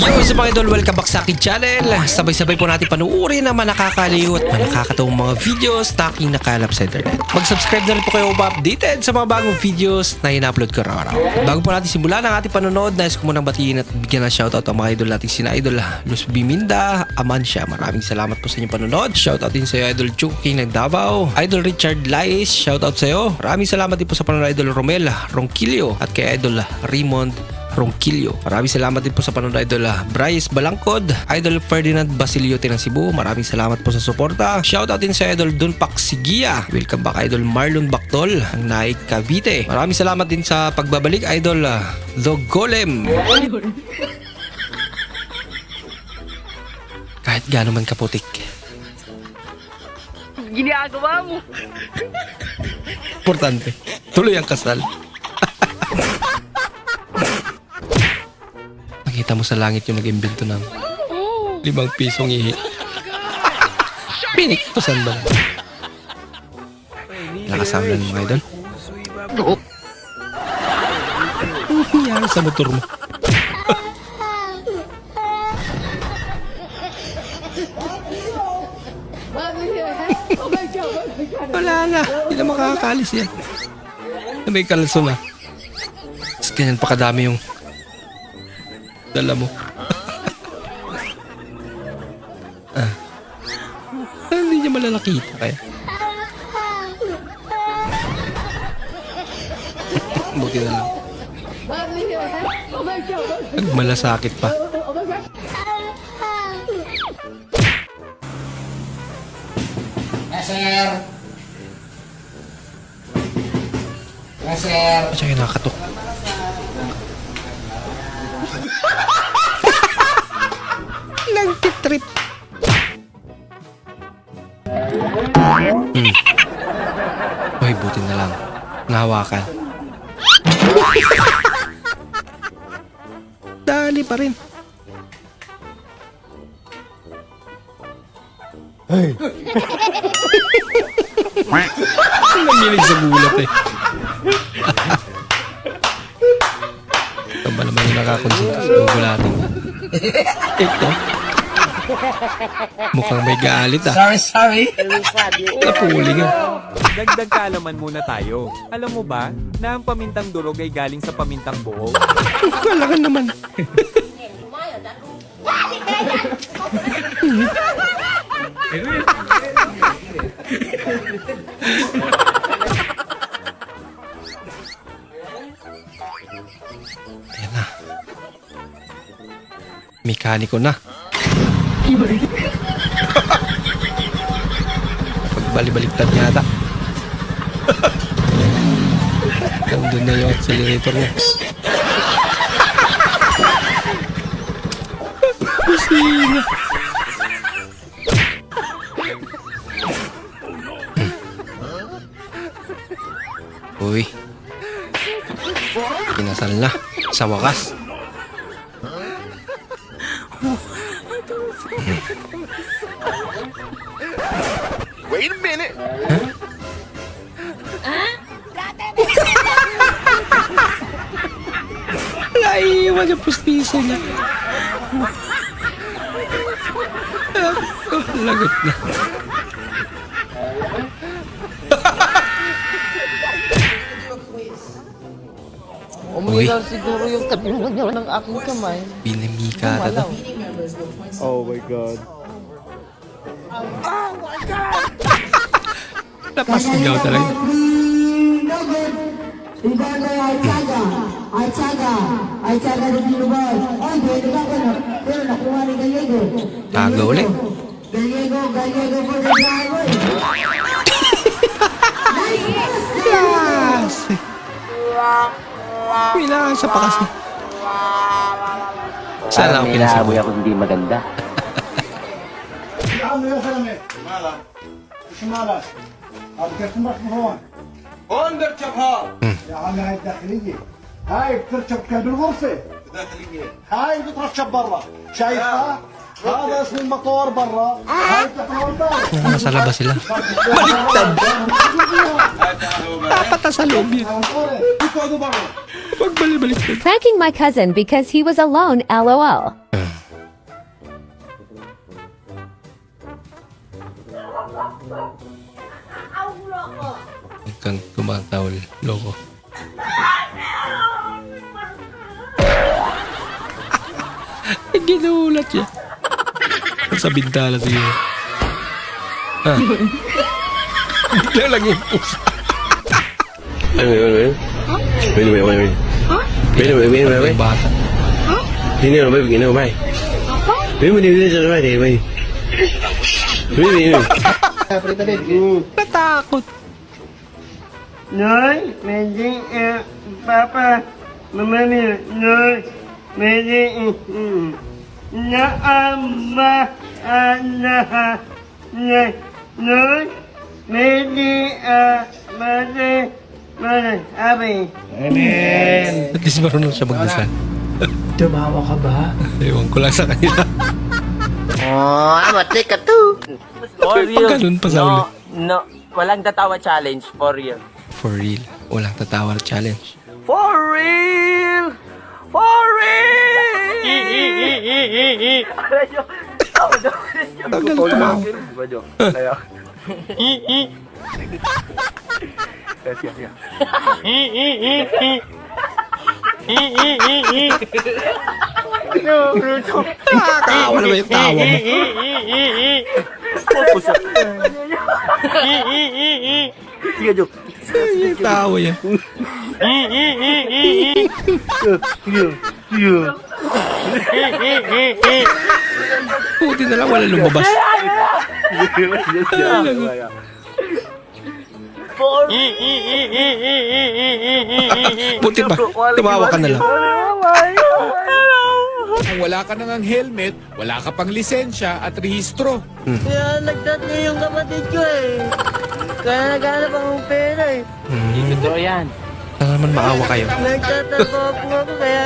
Yo, sa mga idol, welcome back sa aking channel. Sabay-sabay po natin panuorin ang mga nakakaliw at mga nakakatawang mga videos na aking nakalap sa internet. Mag-subscribe na rin po kayo pa-updated sa mga bagong videos na ina-upload ko araw-araw. Bago po natin simulan ang ating panonood, nais ko munang batiin at bigyan ng shoutout ang mga idol nating sina Idol Luz Biminda, Amansya. Maraming salamat po sa inyong panonood. Shoutout din sa iyo, Idol Chuking ng Davao, Idol Richard Lais, shoutout sa iyo. Maraming salamat din po sa panonood Idol Romel Ronquillo at kay Idol Raymond Ronquillo. Maraming salamat din po sa panonood Idol ah, Bryce Balangkod, Idol Ferdinand Basiliote ng Cebu. Maraming salamat po sa suporta. Shoutout din sa Idol Dunpak Sigia. Welcome back Idol Marlon Bactol ng Naik Cavite. Maraming salamat din sa pagbabalik Idol ah, The Golem. Kahit gaano man kaputik. Ginagawa mo. Importante. Tuloy ang kasal. Nakita mo sa langit yung nag-imbento ng limang pisong ihi. Pinik to sandal. Nakasama ng mga idol. Ano nangyari sa motor mo? Wala na. Hindi na makakalis yan. Na May kalso na. Tapos ganyan pa kadami yung dala mo. ah. Ah, Hindi niya malalakita kaya. Buti na lang. Nagmalasakit pa. Sir. Sir. At siya nakakatok. Nagtitrip. Hmm. Uy, buti na lang. Nahawakan. Dali pa rin. Nanginig sa gulat eh. Ito ba naman yung nakakonsentrate sa gugulatin? Ito. Mukhang may galit ah. Sorry, sorry. Napuling ah. Dagdag kaalaman muna tayo. Alam mo ba na ang pamintang durog ay galing sa pamintang buo? Kailangan naman. Ayan na. Mekaniko na. Pagbali-baliktad niya ata. Nandun na yung accelerator niya. Kusina. Kinasal na. Sa wakas. Wait a minute. Naiiwan yung pustiso niya. Lagot na. Uy, Umilaw siguro yung tabi mo niya ng aking kamay. pinamika na daw. Oh my God. Napasigaw talaga. Ibanda Aichaga, Aichaga, Aichaga di lugar. Ay, pwede ka ko na. Pero nakuha ni Gallego. Taga uli. Gallego, Gallego for the driver. Klase. Pinasa pa kasi. Sana ako pinasabi. ako hindi maganda. عم يا سلمي مالك ايش مالك؟ هذا كرتمك هون هون بركبها يا عم هاي الداخلية هاي بتركب كلب الغرفة داخلية هاي بتركب برا شايفها؟ Hadas ng makor barra. Nasa labas sila. Baliktad. Dapat sa loob yun. Huwag bali-baliktad. Pranking my cousin because he was alone, lol. Kan kumatawal, loko. Ginulat siya. Sa bintana siguro. Ah. Bigla lang yung pusa. Wait, wait, wait, wait. Wait, wait, wait, wait. Wait, wait, wait, wait, wait. Bata. Hindi na, wait, hindi na, wait. Wait, wait, wait, wait, wait, wait. Wait, wait, wait. Natakot. Noy, medyo, eh, papa, mama mi, noy, medyo, mm, na noy, medyo, ah, mate, mate, abi. At least marunong siya. Tumawa ka ba? Ewan ko lang sa kanila. Oh, amate ka to. For Pag ganun pa sa ulit. No, walang tatawa challenge for real. For real. Walang tatawar challenge. For real! For real! Nagtutol na ako. Ba, Jok? Kaya. Yes, yes, yes. No, Bruto. Nakakawa naman yung tawa mo. Focus up. Sige, Jok. Yung tawa yan. Sige, sige. Sige. Buti na lang wala lumabas. Buti pa. Tumawa ka na lang. Kung wala ka nang helmet, wala ka pang lisensya at rehistro. Kaya nagtat niya yung kapatid ko eh. Kaya naghanap akong pera eh. Totoo yan. Sana naman maawa kayo. Nagtatrabaho po ako kaya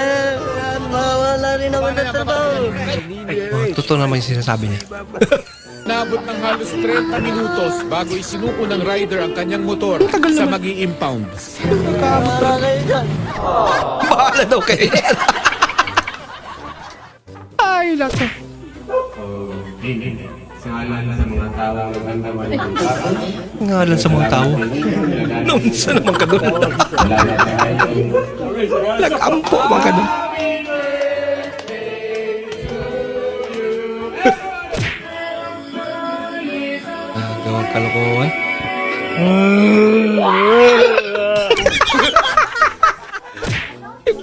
mawala rin ako ng trabaho. Oh, totoo naman yung sinasabi niya. Nabot ng halos 30 minutos bago isinuko ng rider ang kanyang motor sa mag impound Para kayo dyan. Bahala daw kayo. Ay, lako. Ngalan sa mga tao. Noon sa naman ka doon. Nag-ampo man ka doon. Nagawang kalokohan.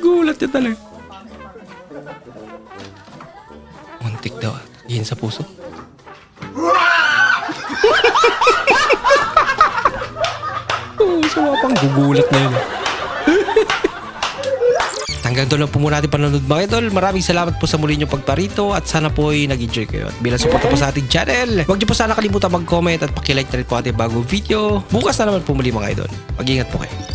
Gulat niya talaga. Muntik daw. Yun sa puso. Puso nga pang gugulat na yun. Hanggang doon lang po muna natin panonood mga idol. Maraming salamat po sa muli nyo pagparito at sana po ay nag-enjoy kayo. At bilang suporta po sa ating channel, huwag nyo po sana kalimutan mag-comment at pakilike na rin po ating bagong video. Bukas na naman po muli mga idol. Mag-ingat po kayo.